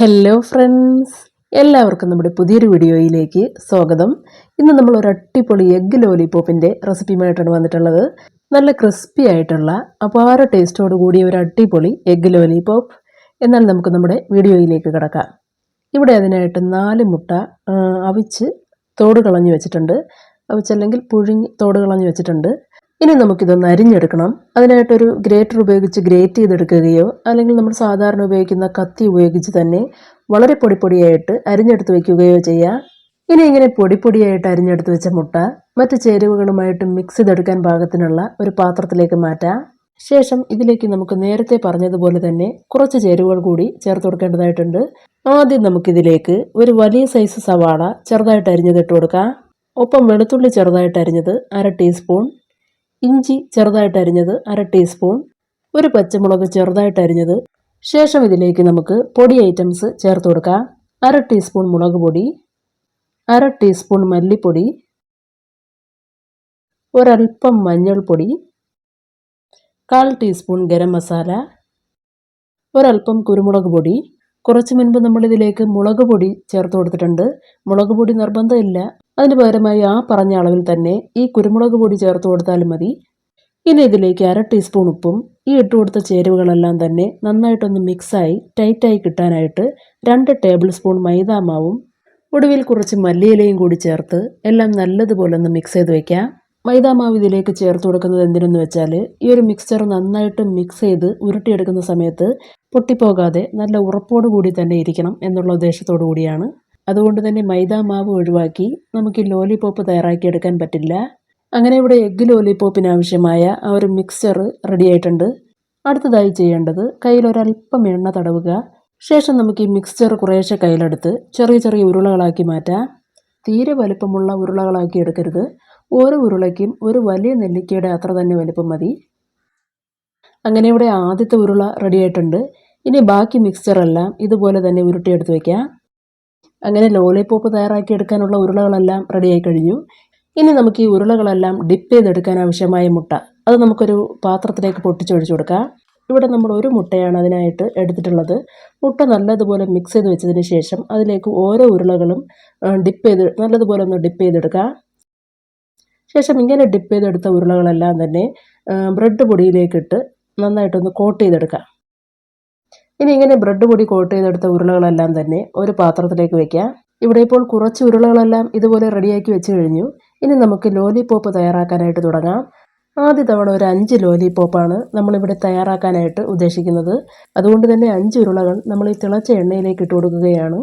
Hello friends എല്ലാവർക്കും നമ്മുടെ പുതിയൊരു വീഡിയോയിലേക്ക് സ്വാഗതം. ഇന്ന് നമ്മൾ ഒരു അടിപൊളി എഗ് ലോലിപോപ്പിന്റെ റെസിപ്പിയുമായിട്ടാണ് വന്നിട്ടുള്ളത്. നല്ല ക്രിസ്പി ആയിട്ടുള്ള അപാര ടേസ്റ്റോട് കൂടിയ ഒരു അടിപൊളി എഗ് ലോലിപോപ്പ് എന്നാൽ നമുക്ക് നമ്മുടെ വീഡിയോയിലേക്ക് കിടക്കാം. ഇവിടെ അതിനായിട്ട് നാല് മുട്ട അവിച്ച് തോട് കളഞ്ഞു വെച്ചിട്ടുണ്ട്. അവിച്ചല്ലെങ്കിൽ പുഴുങ്ങി തോട് കളഞ്ഞു വെച്ചിട്ടുണ്ട്. ഇനി നമുക്കിതൊന്ന് അരിഞ്ഞെടുക്കണം. അതിനായിട്ടൊരു ഗ്രേറ്റർ ഉപയോഗിച്ച് ഗ്രേറ്റ് ചെയ്തെടുക്കുകയോ അല്ലെങ്കിൽ നമ്മൾ സാധാരണ ഉപയോഗിക്കുന്ന കത്തി ഉപയോഗിച്ച് തന്നെ വളരെ പൊടിപ്പൊടിയായിട്ട് അരിഞ്ഞെടുത്ത് വയ്ക്കുകയോ ചെയ്യാം. ഇനി ഇങ്ങനെ പൊടിപ്പൊടിയായിട്ട് അരിഞ്ഞെടുത്ത് വെച്ച മുട്ട മറ്റ് ചേരുവകളുമായിട്ട് മിക്സ് ചെയ്തെടുക്കാൻ പാകത്തിനുള്ള ഒരു പാത്രത്തിലേക്ക് മാറ്റാം. ശേഷം ഇതിലേക്ക് നമുക്ക് നേരത്തെ പറഞ്ഞതുപോലെ തന്നെ കുറച്ച് ചേരുവകൾ കൂടി ചേർത്ത് കൊടുക്കേണ്ടതായിട്ടുണ്ട്. ആദ്യം നമുക്കിതിലേക്ക് ഒരു വലിയ സൈസ് സവാള ചെറുതായിട്ട് അരിഞ്ഞത് ഇട്ട് കൊടുക്കാം. ഒപ്പം വെളുത്തുള്ളി ചെറുതായിട്ട് അരിഞ്ഞത് അര ടീസ്പൂൺ ഇഞ്ചി ചെറുതായിട്ട് അരിഞ്ഞത് അര ടീസ്പൂൺ ഒരു പച്ചമുളക് ചെറുതായിട്ട് അരിഞ്ഞത്. ശേഷം ഇതിലേക്ക് നമുക്ക് പൊടി ഐറ്റംസ് ചേർത്ത് കൊടുക്കാം. അര ടീസ്പൂൺ മുളക് പൊടി അര ടീസ്പൂൺ മല്ലിപ്പൊടി ഒരൽപ്പം മഞ്ഞൾപ്പൊടി കാൽ ടീസ്പൂൺ ഗരം മസാല ഒരൽപ്പം കുരുമുളക് പൊടി കുറച്ച് മുൻപ് നമ്മളിതിലേക്ക് മുളക് പൊടി ചേർത്ത് കൊടുത്തിട്ടുണ്ട്. മുളക് പൊടി നിർബന്ധമില്ല. അതിന് പകരമായി ആ പറഞ്ഞ അളവിൽ തന്നെ ഈ കുരുമുളക് പൊടി ചേർത്ത് കൊടുത്താലും മതി. ഇനി ഇതിലേക്ക് അര ടീസ്പൂൺ ഉപ്പും ഈ ഇട്ട് കൊടുത്ത ചേരുവകളെല്ലാം തന്നെ നന്നായിട്ടൊന്ന് മിക്സായി ടൈറ്റായി കിട്ടാനായിട്ട് രണ്ട് ടേബിൾ സ്പൂൺ മൈദാമാവും ഒടുവിൽ കുറച്ച് മല്ലിയിലയും കൂടി ചേർത്ത് എല്ലാം നല്ലതുപോലെ ഒന്ന് മിക്സ് ചെയ്ത് വെക്കാം. മൈദാ മാവ് ഇതിലേക്ക് ചേർത്ത് കൊടുക്കുന്നത് എന്തിനെന്ന് വെച്ചാൽ ഈ ഒരു മിക്സ്ചർ നന്നായിട്ട് മിക്സ് ചെയ്ത് ഉരുട്ടിയെടുക്കുന്ന സമയത്ത് പൊട്ടിപ്പോകാതെ നല്ല ഉറപ്പോടു കൂടി തന്നെ ഇരിക്കണം എന്നുള്ള ഉദ്ദേശത്തോടു കൂടിയാണ്. അതുകൊണ്ട് തന്നെ മൈദാ മാവ് ഒഴിവാക്കി നമുക്ക് ഈ ലോലിപോപ്പ് തയ്യാറാക്കിയെടുക്കാൻ പറ്റില്ല. അങ്ങനെ ഇവിടെ എഗ്ഗ് ലോലിപോപ്പിന് ആവശ്യമായ ആ ഒരു മിക്സ്ചർ റെഡി ആയിട്ടുണ്ട്. അടുത്തതായി ചെയ്യേണ്ടത് കയ്യിൽ ഒരല്പം എണ്ണ തടവുക. ശേഷം നമുക്ക് ഈ മിക്സ്ചർ കുറേശ്ശെ കയ്യിലെടുത്ത് ചെറിയ ചെറിയ ഉരുളകളാക്കി മാറ്റാം. തീരെ വലുപ്പമുള്ള ഉരുളകളാക്കി എടുക്കരുത്. ഓരോ ഉരുളയ്ക്കും ഒരു വലിയ നെല്ലിക്കയുടെ അത്ര തന്നെ വലുപ്പം മതി. അങ്ങനെ ഇവിടെ ആദ്യത്തെ ഉരുള റെഡിയായിട്ടുണ്ട് ഇനി ബാക്കി മിക്സ്ചറെല്ലാം ഇതുപോലെ തന്നെ ഉരുട്ടിയെടുത്ത് വയ്ക്കാം അങ്ങനെ ലോലിപോപ്പ് തയ്യാറാക്കി എടുക്കാനുള്ള ഉരുളകളെല്ലാം റെഡിയായി കഴിഞ്ഞു. ഇനി നമുക്ക് ഈ ഉരുളകളെല്ലാം ഡിപ്പ് ചെയ്തെടുക്കാൻ ആവശ്യമായ മുട്ട. അത് നമുക്കൊരു പാത്രത്തിലേക്ക് പൊട്ടിച്ചൊഴിച്ചു കൊടുക്കാം. ഇവിടെ നമ്മൾ ഒരു മുട്ടയാണ് അതിനായിട്ട് എടുത്തിട്ടുള്ളത്. മുട്ട നല്ലതുപോലെ മിക്സ് ചെയ്ത് വെച്ചതിന് ശേഷം അതിലേക്ക് ഓരോ ഉരുളകളും ഡിപ്പ് ചെയ്ത് നല്ലതുപോലെ ഒന്ന് ഡിപ്പ് ചെയ്തെടുക്കാം. ശേഷം ഇങ്ങനെ ഡിപ്പ് ചെയ്തെടുത്ത ഉരുളകളെല്ലാം തന്നെ ബ്രെഡ് പൊടിയിലേക്കിട്ട് നന്നായിട്ടൊന്ന് കോട്ട് ചെയ്തെടുക്കാം. ഇനി ഇങ്ങനെ ബ്രെഡ് പൊടി കോട്ട് ചെയ്തെടുത്ത ഉരുളകളെല്ലാം തന്നെ ഒരു പാത്രത്തിലേക്ക് വെക്കാം. ഇവിടെ ഇപ്പോൾ കുറച്ച് ഉരുളകളെല്ലാം ഇതുപോലെ റെഡിയാക്കി വെച്ച് കഴിഞ്ഞു. ഇനി നമുക്ക് ലോലിപോപ്പ് തയ്യാറാക്കാനായിട്ട് തുടങ്ങാം. ആദ്യ തവണ ഒരു അഞ്ച് ലോലിപോപ്പാണ് നമ്മളിവിടെ തയ്യാറാക്കാനായിട്ട് ഉദ്ദേശിക്കുന്നത്. അതുകൊണ്ട് തന്നെ അഞ്ച് ഉരുളകൾ നമ്മൾ ഈ തിളച്ച എണ്ണയിലേക്ക് ഇട്ട് കൊടുക്കുകയാണ്.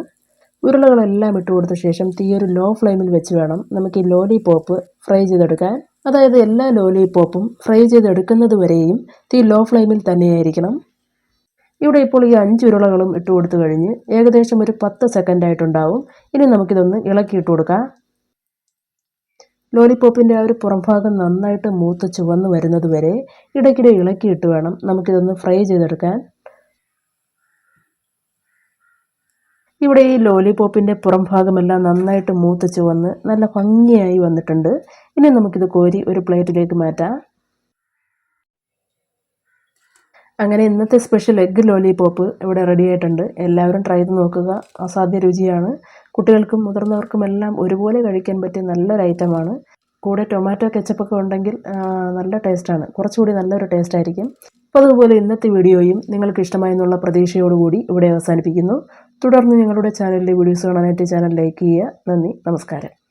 ഉരുളകളെല്ലാം ഇട്ട് കൊടുത്ത ശേഷം തീ ഒരു ലോ ഫ്ലെയിമിൽ വെച്ച് വേണം. നമുക്ക് ഈ ലോലിപോപ്പ് ഫ്രൈ ചെയ്തെടുക്കാൻ. അതായത് എല്ലാ ലോലിപോപ്പും ഫ്രൈ ചെയ്തെടുക്കുന്നത് വരെയും തീ ലോ ഫ്ലെയിമിൽ തന്നെയായിരിക്കണം. ഇവിടെ ഇപ്പോൾ ഈ അഞ്ച് ഉരുളകളും ഇട്ട് കൊടുത്തു കഴിഞ്ഞ് ഏകദേശം ഒരു പത്ത് സെക്കൻഡ് ആയിട്ടുണ്ടാവും. ഇനി നമുക്കിതൊന്ന് ഇളക്കിയിട്ട് കൊടുക്കാം. ലോലിപോപ്പിന്റെ ആ ഒരു പുറംഭാഗം നന്നായിട്ട് മൂത്ത് ചുവന്ന് വരുന്നത് വരെ ഇടയ്ക്കിടെ ഇളക്കിയിട്ട് വേണം നമുക്കിതൊന്ന് ഫ്രൈ ചെയ്തെടുക്കാൻ. ഇവിടെ ഈ ലോലിപോപ്പിന്റെ പുറം ഭാഗമെല്ലാം നന്നായിട്ട് മൂത്ത് ചുവന്ന് നല്ല ഭംഗിയായി വന്നിട്ടുണ്ട്. ഇനി നമുക്കിത് കോരി ഒരു പ്ലേറ്റിലേക്ക് മാറ്റാം. അങ്ങനെ ഇന്നത്തെ സ്പെഷ്യൽ എഗ്ഗ് ലോലിപോപ്പ് ഇവിടെ റെഡിയായിട്ടുണ്ട് എല്ലാവരും ട്രൈ ചെയ്ത് നോക്കുക. അസാധ്യ രുചിയാണ്. കുട്ടികൾക്കും മുതിർന്നവർക്കും എല്ലാം ഒരുപോലെ കഴിക്കാൻ പറ്റിയ നല്ലൊരു ഐറ്റമാണ് കൂടെ ടൊമാറ്റോ കെച്ചപ്പൊക്കെ ഉണ്ടെങ്കിൽ നല്ല ടേസ്റ്റാണ് കുറച്ചുകൂടി നല്ലൊരു ടേസ്റ്റ് ആയിരിക്കും. അപ്പോൾ അതുപോലെ ഇന്നത്തെ വീഡിയോയും നിങ്ങൾക്ക് ഇഷ്ടമായെന്നുള്ള പ്രതീക്ഷയോടുകൂടി ഇവിടെ അവസാനിപ്പിക്കുന്നു. തുടർന്ന് ഞങ്ങളുടെ ചാനലിലെ വീഡിയോസ് കാണാനായിട്ട് ചാനൽ ലൈക്ക് ചെയ്യുക. നന്ദി. നമസ്കാരം.